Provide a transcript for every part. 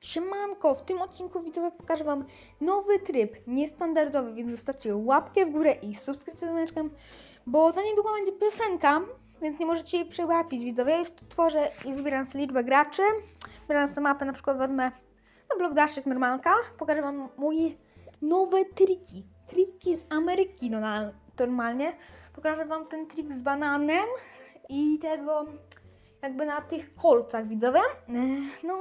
Siemanko, w tym odcinku widzowie pokażę Wam nowy tryb, niestandardowy, więc zostawcie łapkę w górę i dzwoneczkiem, bo za niedługo będzie piosenka, więc nie możecie jej przełapić widzowie. Ja już tu tworzę i wybieram sobie liczbę graczy, wybieram sobie mapę, na przykład wezmę no, blok daszek normalka, pokażę Wam moje nowe triki, triki z Ameryki no, na- normalnie. Pokażę Wam ten trik z bananem i tego jakby na tych kolcach widzowie. Ech, No,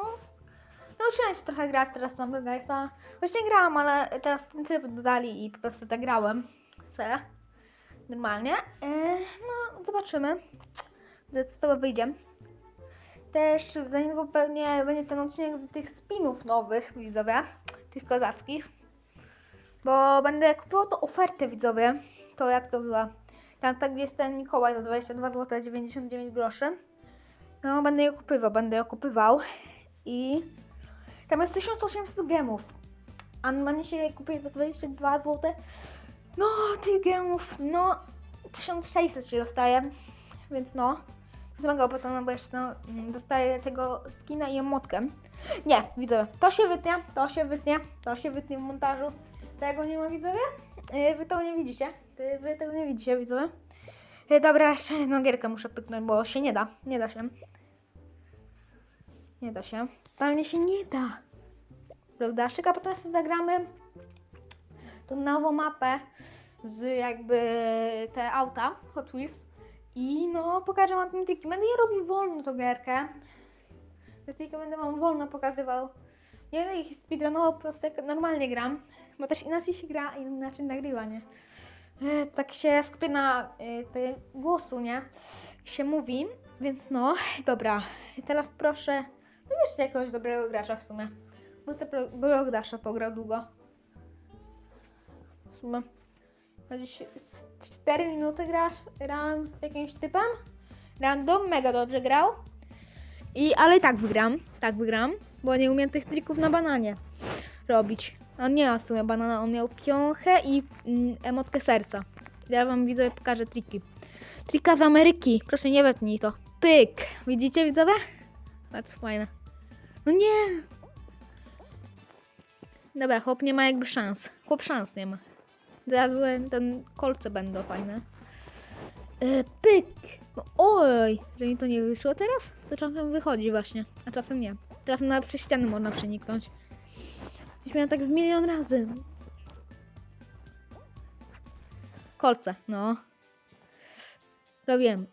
Nauczyłem się trochę grać teraz na BGS-a. Właśnie grałam, ale teraz ten tryb dodali i po prostu tak grałem. Se. Normalnie. E, no, zobaczymy. Co z tego wyjdzie. Też za niedługo pewnie będzie ten odcinek z tych spinów nowych, widzowie. Tych kozackich. Bo będę kupował to ofertę, widzowie. To jak to była. Tam tak gdzie jest ten Mikołaj za 22 zł 99 groszy. No, będę je kupywał, będę je kupywał. I tam jest 1800 gemów. A się je kupuje za 22 zł. No, tych gemów, no, 1600 się dostaje. Więc no, jest mega opłacone, bo jeszcze no, dostaję tego skina i emotkę. Nie, widzowie, to się wytnie, to się wytnie, to się wytnie w montażu. Tego nie ma, widzowie? Yy, Wy tego nie widzicie. Wy tego nie widzicie, widzowie. Yy, Dobra, jeszcze jedną gierkę muszę pyknąć, bo się nie da. Nie da się. Nie da się. Totalnie się nie da. Blogdaszczyk, a potem sobie zagramy tą nową mapę z jakby te auta Hot Wheels i no pokażę wam ten triki. Będę je robił wolno tą gierkę. Te triki będę wam wolno pokazywał. Nie będę ich speedrunował po prostu jak normalnie gram, bo też inaczej się gra i inaczej nagrywa, nie? E, Tak się skupię na e, tej głosu, nie? Się mówi, więc no, dobra. Teraz proszę Wybierzcie jakiegoś dobrego gracza w sumie. Bo sobie blog Dasha pograł długo. W sumie. Gdzieś 4 minuty grasz, grałem z jakimś typem. Random, mega dobrze grał. I, ale i tak wygram. Tak wygram. Bo nie umiem tych trików na bananie robić. On nie ma w sumie banana, on miał piąchę i mm, emotkę serca. Ja wam widzowie pokażę triki. Trika z Ameryki. Proszę nie wepnij to. Pyk. Widzicie widzowie? To fajne. No nie! Dobra, chłop nie ma jakby szans. Chłop szans nie ma. Zaraz ten kolce będą fajne. E, pyk! No, oj! Że mi to nie wyszło teraz? To czasem wychodzi właśnie, a czasem nie. Czasem nawet przez ściany można przeniknąć. Już miałam tak w milion razy. Kolce, no. Robiłem.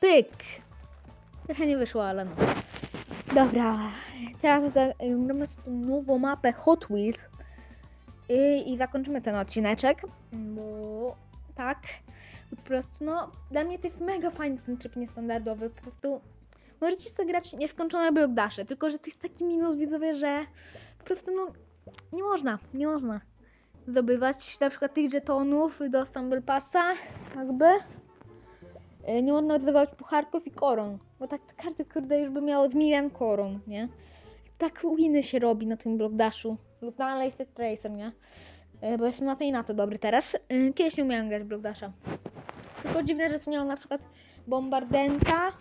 Pyk! Trochę nie wyszło, ale no. Dobra, teraz tą nową mapę Hot Wheels i, i zakończymy ten odcineczek, bo tak, po prostu no, dla mnie to jest mega fajny ten tryb niestandardowy, po prostu możecie sobie grać nieskończone blok dasze, tylko że to jest taki minus widzowie, że po prostu no, nie można, nie można zdobywać na przykład tych żetonów do Stumble Passa, jakby. Y, Nie można zdobywać pucharków i koron, bo tak każdy kurde już by miał z milion koron, nie? Tak winy się robi na tym blockdashu lub na Lace Tracer, nie? Y, Bo jestem na to i na to dobry teraz. Y, Kiedyś nie umiałem grać blockdasha. Tylko dziwne, że tu nie mam na przykład Bombardenta,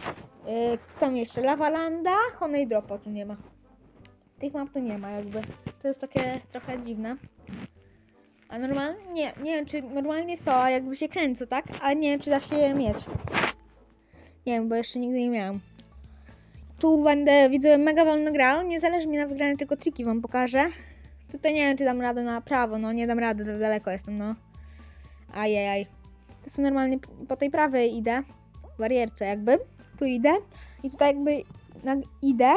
tam jeszcze Lavalanda, Honey Dropa tu nie ma. Tych map tu nie ma jakby. To jest takie trochę dziwne. A normalnie, nie, nie wiem czy normalnie są, a jakby się kręcą, tak? Ale nie wiem czy da się je mieć. Nie wiem, bo jeszcze nigdy nie miałam. Tu będę, widzę, mega wolno grał. Nie zależy mi na wygraniu, tylko triki wam pokażę. Tutaj nie wiem, czy dam radę na prawo. No, nie dam rady, za daleko jestem, no. Ajajaj. To są normalnie po tej prawej idę. Barierce jakby. Tu idę. I tutaj jakby na, idę.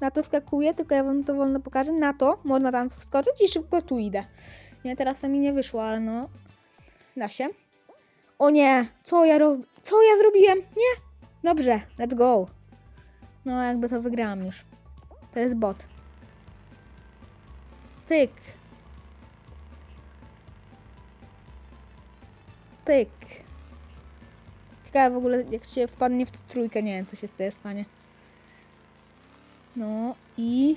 Na to skakuję, tylko ja wam to wolno pokażę. Na to można tam wskoczyć i szybko tu idę. Nie, teraz to mi nie wyszło, ale no. Da się. O nie! Co ja robię? Co ja zrobiłem? Nie! Dobrze, let's go. No, jakby to wygrałam już. To jest bot. Pyk. Pyk. Ciekawe w ogóle, jak się wpadnie w tą trójkę, nie wiem, co się z stanie. No i...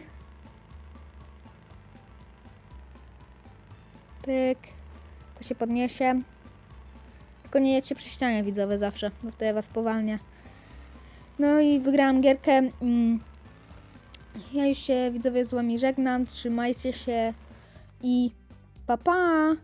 Pyk. To się podniesie. Tylko nie jedźcie przy ścianie widzowe zawsze, bo wtedy was powalnia. No i wygrałam gierkę. Mm, Ja już się widzowie z wami żegnam. Trzymajcie się i pa pa!